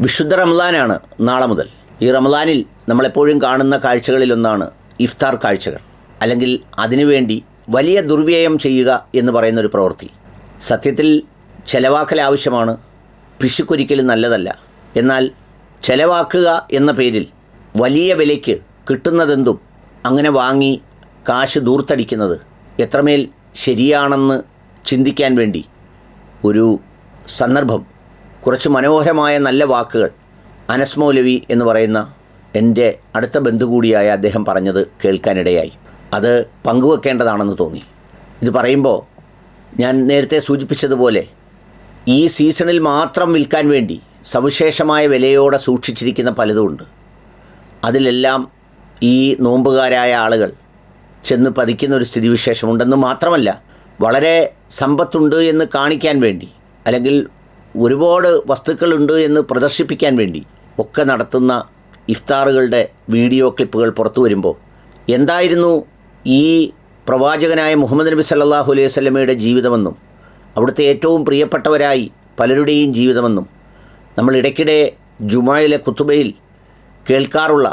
വിശുദ്ധ റംലാനാണ് നാളെ മുതൽ. ഈ റംലാനിൽ നമ്മളെപ്പോഴും കാണുന്ന കാഴ്ചകളിലൊന്നാണ് ഇഫ്താർ കാഴ്ചകൾ. അല്ലെങ്കിൽ അതിനുവേണ്ടി വലിയ ദുർവ്യയം ചെയ്യുക എന്ന് പറയുന്നൊരു പ്രവൃത്തി. സത്യത്തിൽ ചെലവാക്കൽ ആവശ്യമാണ് പിശുക്കൊരിക്കലും നല്ലതല്ല. എന്നാൽ ചെലവാക്കുക എന്ന പേരിൽ വലിയ വിലയ്ക്ക് കിട്ടുന്നതെന്തും അങ്ങനെ വാങ്ങി കാശ് ദൂർത്തടിക്കുന്നത് എത്രമേൽ ശരിയാണെന്ന് ചിന്തിക്കാൻ വേണ്ടി ഒരു സന്ദർഭം കുറച്ച് മനോഹരമായ നല്ല വാക്കുകൾ. അനസ് മൗലവി എന്ന് പറയുന്ന എന്റെ അടുത്ത ബന്ധു കൂടിയായ അദ്ദേഹം പറഞ്ഞത് കേൾക്കാനിടയായി. അത് പങ്കുവെക്കേണ്ടതാണെന്ന് തോന്നി. ഇത് പറയുമ്പോൾ ഞാൻ നേരത്തെ സൂചിപ്പിച്ചതുപോലെ ഈ സീസണിൽ മാത്രം വിൽക്കാൻ വേണ്ടി സവിശേഷമായ വിലയോടെ സൂക്ഷിച്ചിരിക്കുന്ന പലതുമുണ്ട് അതിലെല്ലാം ഈ നോമ്പുകാരായ ആളുകൾ ചെന്ന് പതിക്കുന്ന ഒരു സ്ഥിതിവിശേഷമുണ്ടെന്ന് മാത്രമല്ല വളരെ സമ്പത്തുണ്ട് എന്ന് കാണിക്കാൻ വേണ്ടി അല്ലെങ്കിൽ ഒരുപാട് വസ്തുക്കളുണ്ട് എന്ന് പ്രദർശിപ്പിക്കാൻ വേണ്ടി ഒക്കെ നടത്തുന്ന ഇഫ്താറുകളുടെ വീഡിയോ ക്ലിപ്പുകൾ പുറത്തു വരുമ്പോൾ എന്തായിരുന്നു ഈ പ്രവാചകനായ മുഹമ്മദ് നബി സല്ലാഹു അലൈഹി വസല്ലമയുടെ ജീവിതമെന്നും അവിടുത്തെ ഏറ്റവും പ്രിയപ്പെട്ടവരായി പലരുടെയും ജീവിതമെന്നും നമ്മൾ ഇടയ്ക്കിടെ ജുമായിലെ കുത്തുബയിൽ കേൾക്കാറുള്ള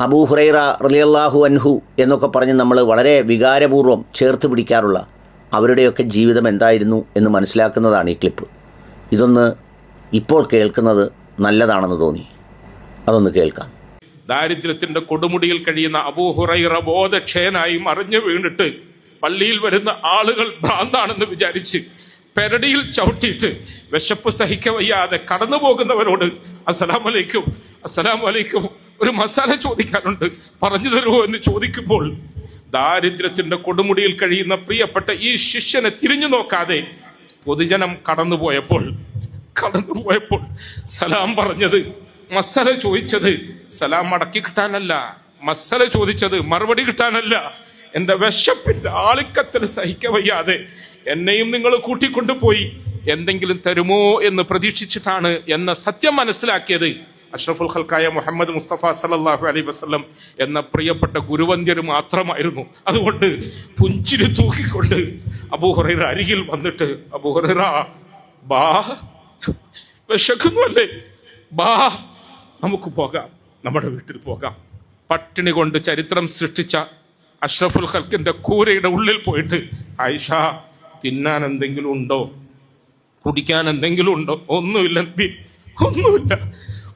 അബൂ ഹുറൈറ റളിയല്ലാഹു അൻഹു എന്നൊക്കെ പറഞ്ഞ് നമ്മൾ വളരെ വികാരപൂർവം ചേർത്ത് പിടിക്കാറുള്ള അവരുടെയൊക്കെ ജീവിതം എന്തായിരുന്നു എന്ന് മനസ്സിലാക്കുന്നതാണ് ഈ ക്ലിപ്പ്. ഇതൊന്ന് ഇപ്പോൾ കേൾക്കുന്നത് നല്ലതാണെന്ന് തോന്നി. അതൊന്ന് കേൾക്കാം. ദാരിദ്ര്യത്തിന്റെ കൊടുമുടിയിൽ കഴിയുന്ന അബൂഹുറൈറ ബോധക്ഷയനായി മറിഞ്ഞു വീണിട്ട് പള്ളിയിൽ വരുന്ന ആളുകൾ ഭ്രാന്താണെന്ന് വിചാരിച്ച് പെരടിയിൽ ചവിട്ടിയിട്ട് വിശപ്പ് സഹിക്ക വയ്യാതെ കടന്നു പോകുന്നവരോട് അസ്സലാം വലൈക്കും അസ്സലാം വലൈക്കും ഒരു മസാല ചോദിക്കാനുണ്ട്. പറഞ്ഞു തരുമോ എന്ന് ചോദിക്കുമ്പോൾ ദാരിദ്ര്യത്തിന്റെ കൊടുമുടിയിൽ കഴിയുന്ന പ്രിയപ്പെട്ട ഈ ശിഷ്യനെ തിരിഞ്ഞു നോക്കാതെ പൊതുജനം കടന്നുപോയപ്പോൾ കടന്നുപോയപ്പോൾ സലാം പറഞ്ഞത് മസല ചോദിച്ചത് സലാം മടക്കി കിട്ടാനല്ല മസല ചോദിച്ചത് മറുപടി കിട്ടാനല്ല. എന്റെ വിശപ്പിന്റെ ആളിക്കത്തിൽ സഹിക്ക വയ്യാതെ എന്നെയും നിങ്ങൾ കൂട്ടിക്കൊണ്ടുപോയി എന്തെങ്കിലും തരുമോ എന്ന് പ്രതീക്ഷിച്ചിട്ടാണ് എന്ന സത്യം മനസ്സിലാക്കിയത്. അഷ്റഫുൽ ഖൽക്കായ മുഹമ്മദ് മുസ്തഫ സല്ലല്ലാഹു അലൈ വസ്ലം എന്ന പ്രിയപ്പെട്ട ഗുരുവന്ധ്യർ മാത്രമായിരുന്നു. അതുകൊണ്ട് പുഞ്ചിരി തൂക്കിക്കൊണ്ട് അബൂഹുറൈറ അരികിൽ വന്നിട്ട് അബൂഹുറൈറ ബാ വിശക്കുന്നുവല്ലേ? ബാ നമുക്ക് പോകാം നമ്മുടെ വീട്ടിൽ പോകാം. പട്ടിണി കൊണ്ട് ചരിത്രം സൃഷ്ടിച്ച അഷ്റഫുൽ ഖൽക്കിന്റെ കൂരയുടെ ഉള്ളിൽ പോയിട്ട് ആയിഷ തിന്നാൻ എന്തെങ്കിലും ഉണ്ടോ? കുടിക്കാൻ എന്തെങ്കിലും ഉണ്ടോ? ഒന്നുമില്ല ഒന്നുമില്ല.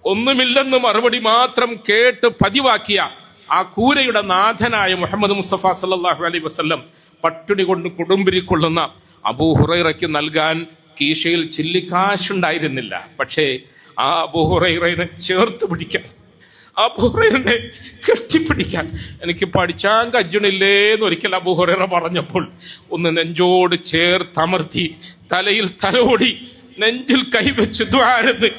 ഒന്നുമില്ലെന്ന് മറുപടി മാത്രം കേട്ട് പതിവാക്കിയ ആ കൂരയുടെ നാഥനായ മുഹമ്മദ് മുസ്തഫ സല്ലല്ലാഹു അലൈ വസ്ല്ലം പട്ടിണി കൊണ്ട് കുടുംബിരിക്കൊള്ളുന്ന അബൂ ഹുറൈറയ്ക്ക് നൽകാൻ കീശയിൽ ചില്ലിക്കാശുണ്ടായിരുന്നില്ല. പക്ഷേ ആ അബൂ ഹുറൈറനെ ചേർത്ത് പിടിക്കാൻ അബൂഹുറൈറിനെ കെട്ടിപ്പിടിക്കാൻ എനിക്ക് പഠിച്ചാൻ കജ്ജണില്ലേ എന്ന് ഒരിക്കൽ അബൂഹുറൈറ പറഞ്ഞപ്പോൾ ഒന്ന് നെഞ്ചോട് ചേർത്തമർത്തി തലയിൽ തലോടി നെഞ്ചിൽ കൈവച്ച് ദ്വാരന്ന്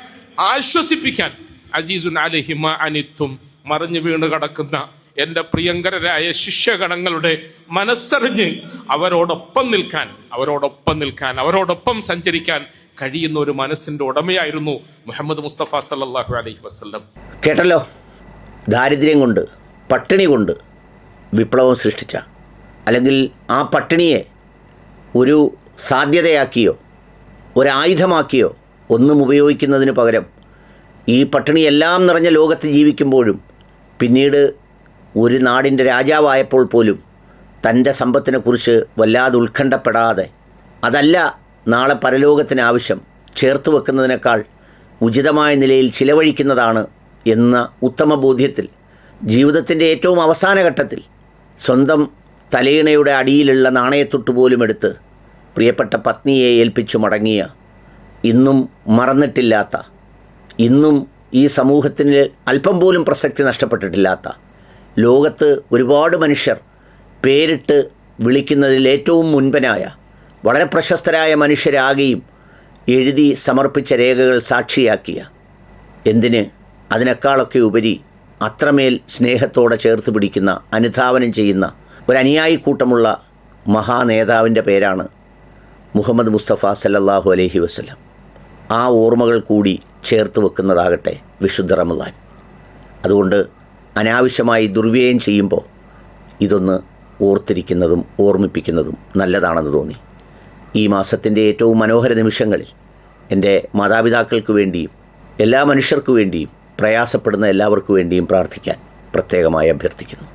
ആശ്വസിപ്പിക്കാൻ അജീസുൻ അലഹിമ അനിത്തും മറിഞ്ഞു വീണ് കടക്കുന്ന എന്റെ പ്രിയങ്കരരായ ശിഷ്യഗണങ്ങളുടെ മനസ്സറിഞ്ഞ് അവരോടൊപ്പം നിൽക്കാൻ അവരോടൊപ്പം നിൽക്കാൻ അവരോടൊപ്പം സഞ്ചരിക്കാൻ കഴിയുന്ന ഒരു മനസ്സിന്റെ ഉടമയായിരുന്നു മുഹമ്മദ് മുസ്തഫ സല്ലാഹു അലൈഹി വസ്ലം കേട്ടല്ലോ? ദാരിദ്ര്യം കൊണ്ട് പട്ടിണി കൊണ്ട് വിപ്ലവം സൃഷ്ടിച്ച അല്ലെങ്കിൽ ആ പട്ടിണിയെ ഒരു സാധ്യതയാക്കിയോ ഒരായുധമാക്കിയോ ഒന്നും ഉപയോഗിക്കുന്നതിന് പകരം ഈ പട്ടിണി എല്ലാം നിറഞ്ഞ ലോകത്ത് ജീവിക്കുമ്പോഴും പിന്നീട് ഒരു നാടിന്റെ രാജാവായപ്പോൾ പോലും തന്റെ സമ്പത്തിനെക്കുറിച്ച് വല്ലാതെ ഉത്കണ്ഠപ്പെടാതെ അതല്ല നാളെ പരലോകത്തിന് ആവശ്യം ചേർത്ത് വെക്കുന്നതിനേക്കാൾ ഉചിതമായ നിലയിൽ ചിലവഴിക്കുന്നതാണ് എന്ന ഉത്തമ ബോധ്യത്തിൽ ജീവിതത്തിന്റെ ഏറ്റവും അവസാന ഘട്ടത്തിൽ സ്വന്തം തലയിണയുടെ അടിയിലുള്ള നാണയത്തൊട്ട് പോലും എടുത്ത് പ്രിയപ്പെട്ട പത്നിയെ ഏൽപ്പിച്ചു മടങ്ങിയ ഇന്നും മറന്നിട്ടില്ലാത്ത ഇന്നും ഈ സമൂഹത്തിന് അല്പം പോലും പ്രസക്തി നഷ്ടപ്പെട്ടിട്ടില്ലാത്ത ലോകത്ത് ഒരുപാട് മനുഷ്യർ പേരിട്ട് വിളിക്കുന്നതിൽ ഏറ്റവും മുൻപനായ വളരെ പ്രശസ്തരായ മനുഷ്യരാകെയും എഴുതി സമർപ്പിച്ച രേഖകൾ സാക്ഷിയാക്കിയ എന്തിന് അതിനേക്കാളൊക്കെ ഉപരി അത്രമേൽ സ്നേഹത്തോടെ ചേർത്ത് പിടിക്കുന്ന അനുധാവനം ചെയ്യുന്ന ഒരു അനുയായി കൂട്ടമുള്ള മഹാനേതാവിന്റെ പേരാണ് മുഹമ്മദ് മുസ്തഫ സല്ലാഹു അലഹി വസല്ലം. ആ ഓർമ്മകൾ കൂടി ചേർത്ത് വെക്കുന്നതാകട്ടെ വിശുദ്ധ റമദാൻ. അതുകൊണ്ട് അനാവശ്യമായി ദുർവ്യയം ചെയ്യുമ്പോൾ ഇതൊന്ന് ഓർത്തിരിക്കുന്നതും ഓർമ്മിപ്പിക്കുന്നതും നല്ലതാണെന്ന് തോന്നി. ഈ മാസത്തിന്റെ ഏറ്റവും മനോഹര നിമിഷങ്ങളിൽ എന്റെ മാതാപിതാക്കൾക്ക് വേണ്ടിയും എല്ലാ മനുഷ്യർക്കു വേണ്ടിയും പ്രയാസപ്പെടുന്ന എല്ലാവർക്കു വേണ്ടിയും പ്രാർത്ഥിക്കാൻ പ്രത്യേകമായി അഭ്യർത്ഥിക്കുന്നു.